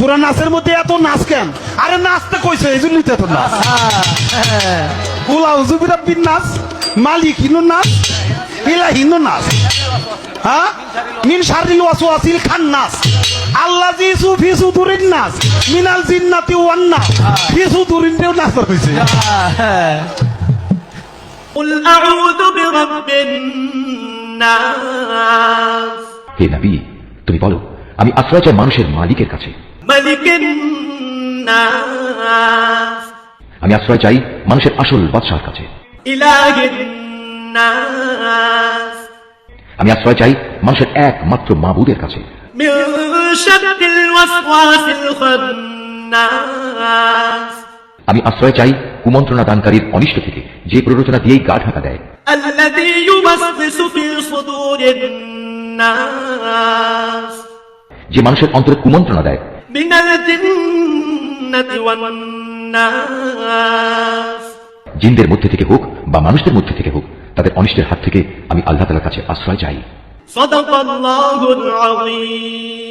সুরা নাচের মধ্যে এত নাচ কেন আরে নাচতে কইছে এই জন্যই তো এত নাচ উলা উজুবিরা বিন নাচ মালিক হিনু নাচ ইলা হিনু নাচ হ্যাঁ মিন শারিল ওয়াসওয়াসিল খান নাচ আল্লাহ জি সুফি সুদুরিন নাচ মিনাল জিন্নাতি ওয়ান নাচ ফি সুদুরিন দেও নাচ কইছে قل أعوذ برب الناس হে নবী তুমি বলো আমি আশ্রয় চাই মানুষের মালিকের কাছে ملك الناس আমি আশ্রয় চাই মানুষের আসল বাদশাহর কাছে। আমি আশ্রয় চাই মানুষের একমাত্র মাবুদের কাছে। আমি আশ্রয় চাই কুমন্ত্রণা দানকারীর অনিষ্ট থেকে যে প্ররোচনা দিয়েই গা ঢাকা দেয়। যে মানুষের অন্তরে কুমন্ত্রণা দেয় জিনদের মধ্যে থেকে হোক বা মানুষদের মধ্যে থেকে হোক তাদের অনিষ্টের হাত থেকে আমি আল্লাহ তালার কাছে আশ্রয় চাই। সদাকাল্লাহুল আযীম।